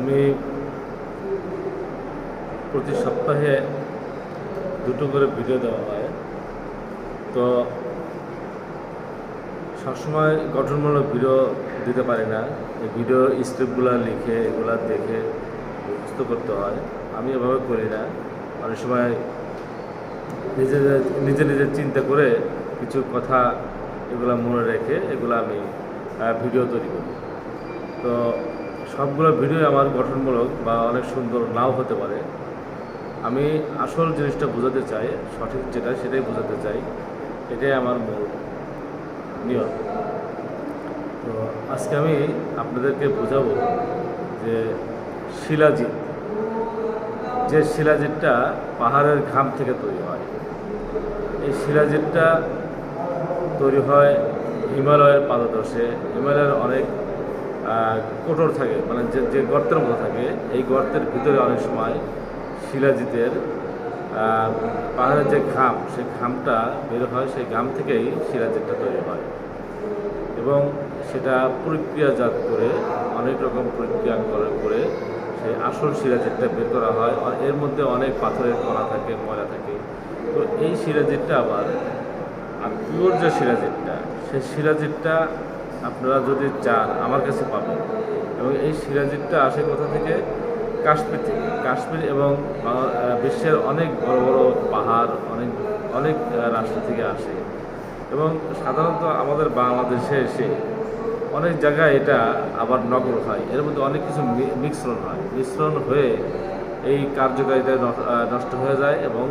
আমি প্রতি সপ্তাহে দুটো করে ভিডিও দেওয়া হয়। তো সবসময় গঠনমূলক ভিডিও দিতে পারি না। এই ভিডিও স্ক্রিপ্টগুলো লিখে, এগুলো দেখে মুখস্থ করতে হয়। আমি এভাবে করি না। অনেক সময় নিজে নিজে চিন্তা করে কিছু কথা এগুলো মনে রেখে এগুলো আমি ভিডিও তৈরি করি। তো সবগুলো ভিডিও আমার গঠনমূলক বা অনেক সুন্দর নাও হতে পারে। আমি আসল জিনিসটা বোঝাতে চাই, সঠিক যেটা সেটাই বোঝাতে চাই। এটাই আমার মূল নিয়ম। তো আজকে আমি আপনাদেরকে বোঝাবো যে শিলাজিৎ, যে শিলাজিৎটা পাহাড়ের ঘাম থেকে তৈরি হয়। এই শিলাজিৎটা তৈরি হয় হিমালয়ের পাদদেশে। হিমালয়ের অনেক কোটর থাকে মানে যে যে গর্তের মতো থাকে, এই গর্তের ভিতরে অনেক সময় শিলাজিতের পাহাড়ের যে ঘাম সেই ঘামটা বের হয়, সেই ঘাম থেকেই শিলাজিতটা তৈরি হয়। এবং সেটা প্রক্রিয়াজাত করে, অনেক রকম প্রক্রিয়া করে সেই আসল শিলাজিতটা বের করা হয়। আর এর মধ্যে অনেক পাথরের কণা থাকে, ময়লা থাকে। তো এই শিলাজিতটা আবার আর পিওর যে সিরাজিটটা সেই সিরাজিটটা আপনারা যদি চান, আমার কাছে পাবেন। এবং এই সিরাজিটটা আসে কোথা থেকে? কাশ্মীর থেকে। কাশ্মীর এবং বিশ্বের অনেক বড় বড় পাহাড়, অনেক অনেক রাষ্ট্র থেকে আসে। এবং সাধারণত আমাদের বাংলাদেশে এসে অনেক জায়গায় এটা আবার নকল হয়। এর মধ্যে অনেক কিছু মিশ্রণ হয়। মিশ্রণ হয়ে এই কার্যকারিতা নষ্ট হয়ে যায় এবং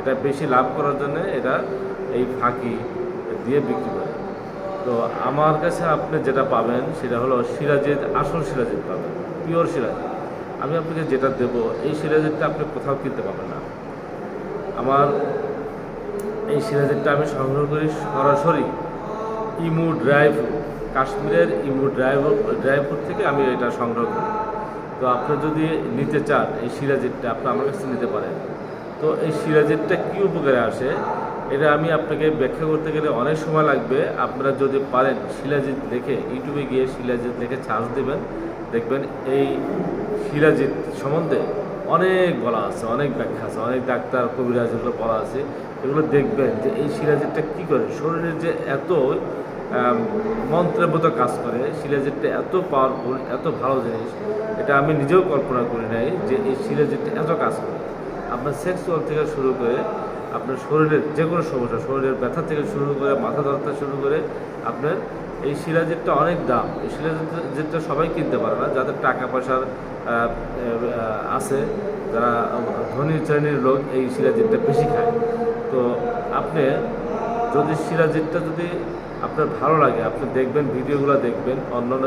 এটা বেশি লাভ করার জন্য এটা এই ফাঁকি দিয়ে বিক্রি করে তো আমার কাছে আপনি যেটা পাবেন সেটা হলো সিরাজিৎ আসল সিরাজিৎ পাবেন পিওর সিরাজিৎ আমি আপনাকে যেটা দেব, এই সিরাজিৎটা আপনি কোথাও কিনতে পাবেন না। আমার এই সিরাজিৎটা আমি সংগ্রহ করি সরাসরি ইমু ড্রাইভ্রু কাশ্মীরের ইমু ড্রাইভ ড্রাইভ্রু থেকে আমি এটা সংগ্রহ করি। তো আপনি যদি নিতে চান এই সিরাজিৎটা আপনি আমার কাছে নিতে পারেন। তো এই সিরাজিৎটা কী উপকারে আসে? এটা আমি আপনাকে ব্যাখ্যা করতে গেলে অনেক সময় লাগবে। আপনারা যদি পারেন শিলাজিৎ দেখে, ইউটিউবে গিয়ে শিলাজিৎ দেখে চার্জ দেবেন। দেখবেন এই শিলাজিৎ সম্বন্ধে অনেক বলা আছে, অনেক ব্যাখ্যা আছে, অনেক ডাক্তার, কবিরাজ এগুলো বলা আছে। এগুলো দেখবেন যে এই শিলাজিৎটা কী করে? শরীরের যে এত মন্ত্রের মতো কাজ করে, শিলাজিৎটা এত পাওয়ারফুল এত ভালো জিনিস, এটা আমি নিজেও কল্পনা করি নাই যে এই শিলাজিৎটা এত কাজ করে। আপনার সেক্স সেক্সুয়াল থেকে শুরু করে আপনার শরীরের যে কোনো সমস্যা, শরীরের ব্যথা থেকে শুরু করে, মাথা ধরতে শুরু করে আপনার এই শিলাজিৎটা অনেক দাম। এই শিলাজিৎটা সবাই কিনতে পারে না। যাদের টাকা পয়সার আছে, যারা ধনী শ্রেণির লোক এই শিলাজিৎটা বেশি খায়। তো আপনি যদি সিরাজিৎটা যদি আপনার ভালো লাগে, আপনি দেখবেন, ভিডিওগুলো দেখবেন, অন্যান্য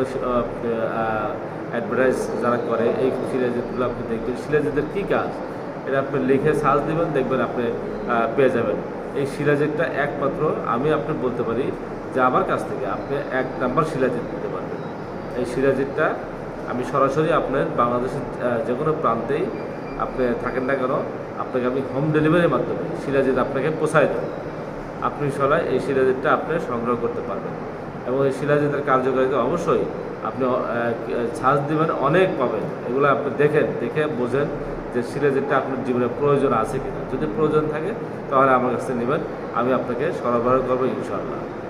অ্যাডভার্টাইজ যারা করে, এই সিরাজিৎগুলো আপনি দেখবেন। সিরাজিতের কী কাজ? এটা আপনি লিখে সার্চ দেবেন, দেখবেন আপনি পেয়ে যাবেন। এই শিলাজিৎটা একমাত্র আমি আপনি বলতে পারি যে আমার কাছ থেকে আপনি এক নাম্বার শিলাজিৎ নিতে পারবেন। এই সিরাজিৎটা আমি সরাসরি আপনার বাংলাদেশের যে কোনো প্রান্তেই আপনি থাকেন না কেন, আপনাকে আমি হোম ডেলিভারির মাধ্যমে সিরাজিৎ আপনাকে পোষায় দেবো। আপনি সবাই এই শিলাজিৎটা আপনি সংগ্রহ করতে পারবেন। এবং এই শিলাজিতের কার্যকারিতা অবশ্যই আপনি ছাড় দিবেন, অনেক পাবেন। এগুলো আপনি দেখেন, দেখে বোঝেন যে সিলেজেরটা আপনার জীবনে প্রয়োজন আছে কিনা। যদি প্রয়োজন থাকে, তাহলে আমার কাছে নেবেন। আমি আপনাকে সরবরাহ করব ইনশাআল্লাহ।